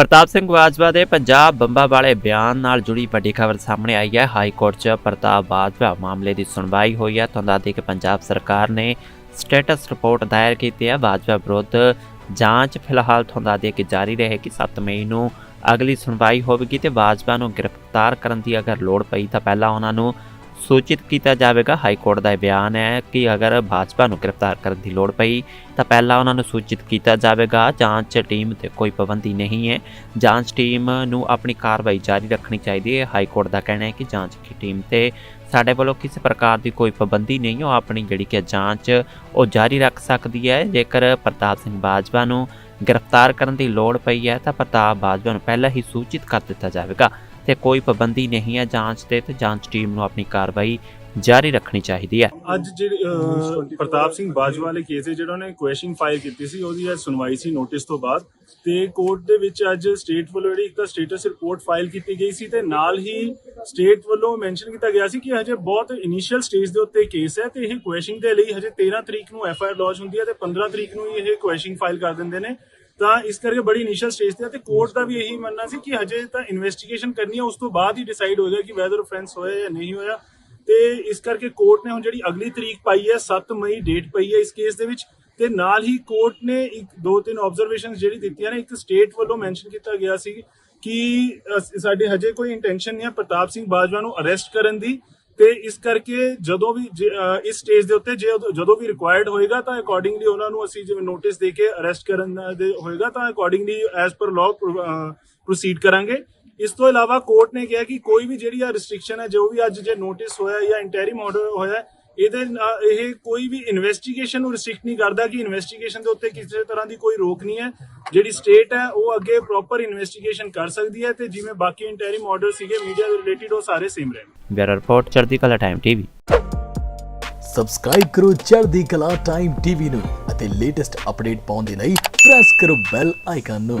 ਪ੍ਰਤਾਪ ਸਿੰਘ ਬਾਜਵਾ ਦੇ ਪੰਜਾਬ ਬੰਬਾ ਵਾਲੇ ਬਿਆਨ ਨਾਲ ਜੁੜੀ ਵੱਡੀ ਖਬਰ ਸਾਹਮਣੇ ਆਈ ਹੈ। ਹਾਈ ਕੋਰਟ 'ਚ ਪ੍ਰਤਾਪ ਬਾਜਵਾ ਮਾਮਲੇ ਦੀ ਸੁਣਵਾਈ ਹੋਈ ਹੈ। ਤੁਹਾਨੂੰ ਦੱਸ ਕਿ ਪੰਜਾਬ ਸਰਕਾਰ ਨੇ ਸਟੇਟਸ ਰਿਪੋਰਟ ਦਾਇਰ ਕੀਤੀ ਹੈ। ਬਾਜਵਾ ਵਿਰੁੱਧ ਜਾਂਚ ਫਿਲਹਾਲ ਤੁਹਾਨੂੰ ਦੱਸ ਕਿ ਜਾਰੀ ਰਹੇਗੀ। 7 ਮਈ ਨੂੰ ਅਗਲੀ ਸੁਣਵਾਈ ਹੋਵੇਗੀ ਤੇ ਬਾਜਵਾ ਨੂੰ ਗ੍ਰਿਫਤਾਰ ਕਰਨ ਦੀ ਅਗਰ ਲੋੜ ਪਈ ਤਾਂ ਪਹਿਲਾਂ ਉਹਨਾਂ ਨੂੰ ਸੂਚਿਤ ਕੀਤਾ ਜਾਵੇਗਾ ਹਾਈ ਕੋਰਟ ਦਾ ਇਹ ਬਿਆਨ ਹੈ ਕਿ ਅਗਰ ਭਾਜਪਾ ਨੂੰ ਗ੍ਰਿਫਤਾਰ ਕਰਨ ਦੀ ਲੋੜ ਪਈ, ਤਾਂ ਪਹਿਲਾਂ ਉਹਨਾਂ ਨੂੰ ਸੂਚਿਤ ਕੀਤਾ ਜਾਵੇਗਾ, ਜਾਂਚ ਟੀਮ ਤੇ ਕੋਈ ਪਾਬੰਦੀ ਨਹੀਂ ਹੈ। ਜਾਂਚ ਟੀਮ ਨੂੰ ਆਪਣੀ ਕਾਰਵਾਈ ਜਾਰੀ ਰੱਖਣੀ ਚਾਹੀਦੀ ਹੈ। ਹਾਈ ਕੋਰਟ ਦਾ ਕਹਿਣਾ ਹੈ ਕਿ ਜਾਂਚ ਦੀ ਟੀਮ ਤੇ ਸਾਡੇ ਵੱਲੋਂ ਕਿਸੇ ਪ੍ਰਕਾਰ ਦੀ ਕੋਈ ਪਾਬੰਦੀ ਨਹੀਂ, ਉਹ ਆਪਣੀ ਜਿਹੜੀ ਕਿ ਜਾਂਚ, ਉਹ ਜਾਰੀ ਰੱਖ ਸਕਦੀ ਹੈ। ਜੇਕਰ ਪ੍ਰਤਾਪ ਸਿੰਘ ਬਾਜਵਾ ਨੂੰ ਗ੍ਰਿਫਤਾਰ ਕਰਨ ਦੀ ਲੋੜ ਪਈ ਹੈ, ਤਾਂ ਪ੍ਰਤਾਪ ਬਾਜਵਾ ਨੂੰ ਪਹਿਲਾਂ ਹੀ ਸੂਚਿਤ ਕਰ ਦਿੱਤਾ ਜਾਵੇਗਾ। ਤੇ ਕੋਈ ਪਾਬੰਦੀ ਨਹੀਂ ਹੈ ਜਾਂਚ ਤੇ ਤੇ ਜਾਂਚ ਟੀਮ ਨੂੰ ਆਪਣੀ ਕਾਰਵਾਈ ਜਾਰੀ ਰੱਖਣੀ ਚਾਹੀਦੀ ਹੈ। ਅੱਜ ਜਿਹੜੀ ਪ੍ਰਤਾਪ ਸਿੰਘ ਬਾਜਵਾ ਵਾਲੇ ਕੇਸ ਹੈ, ਜਿਹੜਾ ਉਹਨੇ ਕੁਐਸਚਨ ਫਾਈਲ ਕੀਤੀ ਸੀ, ਉਹਦੀ ਅੱਜ ਸੁਣਵਾਈ ਸੀ ਨੋਟਿਸ ਤੋਂ ਬਾਅਦ। ਤੇ ਕੋਰਟ ਦੇ ਵਿੱਚ ਅੱਜ ਸਟੇਟ ਵੱਲੋਂ ਜਿਹੜੀ ਇੱਕ ਤਾਂ ਸਟੇਟਸ ਰਿਪੋਰਟ ਫਾਈਲ ਕੀਤੀ ਗਈ ਸੀ ਤੇ ਨਾਲ ਹੀ ਸਟੇਟ ਵੱਲੋਂ ਮੈਂਸ਼ਨ ਕੀਤਾ ਗਿਆ ਸੀ ਕਿ ਹਜੇ ਬਹੁਤ ਇਨੀਸ਼ੀਅਲ ਸਟੇਜ ਦੇ ਉੱਤੇ ਕੇਸ ਹੈ ਤੇ ਇਹ ਕੁਐਸਚਨ ਦੇ ਲਈ ਹਜੇ 13 ਤਰੀਕ ਨੂੰ ਐਫ ਆਈ ਆਰ ਲੌਂਚ ਹੁੰਦੀ ਹੈ ਤੇ 15 ਤਰੀਕ ਨੂੰ ਇਹ ਕੁਐਸਚਨ ਫਾਈਲ ਕਰ ਦਿੰਦੇ ਨੇ। ਤਾਂ ਇਸ ਕਰਕੇ ਬੜੀ ਇਨੀਸ਼ੀਅਲ ਸਟੇਜ ਤੇ ਤੇ ਕੋਰਟ ਦਾ ਵੀ ਇਹੀ ਮੰਨਣਾ ਸੀ ਕਿ ਹਜੇ ਤਾਂ ਇਨਵੈਸਟੀਗੇਸ਼ਨ ਕਰਨੀ ਹੈ ਉਸ ਤੋਂ ਬਾਅਦ ਹੀ ਡਿਸਾਈਡ ਹੋਏਗਾ ਕਿ ਵੈਦਰ ਆਫੈਂਸ ਹੋਇਆ ਜਾਂ ਨਹੀਂ ਹੋਇਆ। ਤੇ ਇਸ ਕਰਕੇ ਕੋਰਟ ਨੇ ਹੁਣ ਜਿਹੜੀ ਅਗਲੀ ਤਰੀਕ ਪਾਈ ਹੈ 7 ਮਈ ਡੇਟ ਪਈ ਹੈ ਇਸ ਕੇਸ ਦੇ ਵਿੱਚ। ਤੇ ਨਾਲ ਹੀ ਕੋਰਟ ਨੇ ਇੱਕ, ਦੋ, ਤਿੰਨ ਆਬਜ਼ਰਵੇਸ਼ਨਸ ਜਿਹੜੀ ਦਿੱਤੀਆਂ ਨੇ, ਇੱਕ ਸਟੇਟ ਵੱਲੋਂ ਮੈਂਸ਼ਨ ਕੀਤਾ ਗਿਆ ਸੀ ਕਿ ਸਾਡੇ ਹਜੇ ਕੋਈ ਇੰਟੈਂਸ਼ਨ ਨਹੀਂ ਹੈ ਪ੍ਰਤਾਪ ਸਿੰਘ ਬਾਜਵਾ ਨੂੰ ਅਰੈਸਟ ਕਰਨ ਦੀ। ਤੇ ਇਸ ਕਰਕੇ ਜਦੋਂ ਵੀ ਜੇ, ਇਸ ਸਟੇਜ ਦੇ ਉੱਤੇ ਜੇ ਜਦੋਂ ਵੀ ਰਿਕੁਆਇਰਡ ਹੋਏਗਾ ਤਾਂ ਅਕੋਰਡਿੰਗਲੀ ਉਹਨਾਂ ਨੂੰ ਅਸੀਂ ਜਿਵੇਂ ਨੋਟਿਸ ਦੇ ਕੇ ਅਰੈਸਟ ਕਰਨ ਦੇ ਹੋਏਗਾ ਤਾਂ accordingly as per law proceed ਕਰਾਂਗੇ। ਇਸ ਤੋਂ ਇਲਾਵਾ ਕੋਰਟ ਨੇ ਕਿਹਾ ਕਿ ਕੋਈ ਵੀ ਜਿਹੜੀ ਆ ਰਿਸਟ੍ਰਿਕਸ਼ਨ ਹੈ ਜੋ ਵੀ ਅੱਜ ਜੇ ਨੋਟਿਸ ਹੋਇਆ ਜਾਂ ਇੰਟੈਰਿਮ ਆਰਡਰ ਹੋਇਆ ਇਹਦੇ ਇਹ ਕੋਈ ਵੀ ਇਨਵੈਸਟੀਗੇਸ਼ਨ ਨੂੰ ਰਿਸਟ੍ਰਿਕਟ ਨਹੀਂ ਕਰਦਾ ਕਿ ਇਨਵੈਸਟੀਗੇਸ਼ਨ ਦੇ ਉੱਤੇ ਕਿਸੇ ਤਰ੍ਹਾਂ ਦੀ ਕੋਈ ਰੋਕ ਨਹੀਂ ਹੈ। ਜਿਹੜੀ ਸਟੇਟ ਹੈ ਉਹ ਅੱਗੇ ਪ੍ਰੋਪਰ ਇਨਵੈਸਟੀਗੇਸ਼ਨ ਕਰ ਸਕਦੀ ਹੈ ਤੇ ਜਿਵੇਂ ਬਾਕੀ ਇੰਟੈਰਿਮ ਆਰਡਰ ਸੀਗੇ ਮੀਡੀਆ ਦੇ ਰਿਲੇਟਡ ਉਹ ਸਾਰੇ ਸੇਮ ਰਹੇ ਬਿਊਰੋ ਰਿਪੋਰਟ ਚੜ੍ਹਦੀ ਕਲਾ ਟਾਈਮ ਟੀਵੀ ਸਬਸਕ੍ਰਾਈਬ ਕਰੋ ਚੜ੍ਹਦੀ ਕਲਾ ਟਾਈਮ ਟੀਵੀ ਨੂੰ ਅਤੇ ਲੇਟੈਸਟ ਅਪਡੇਟ ਪਾਉਣ ਦੇ ਲਈ ਪ੍ਰੈਸ ਕਰੋ ਬੈਲ ਆਈਕਨ ਨੂੰ।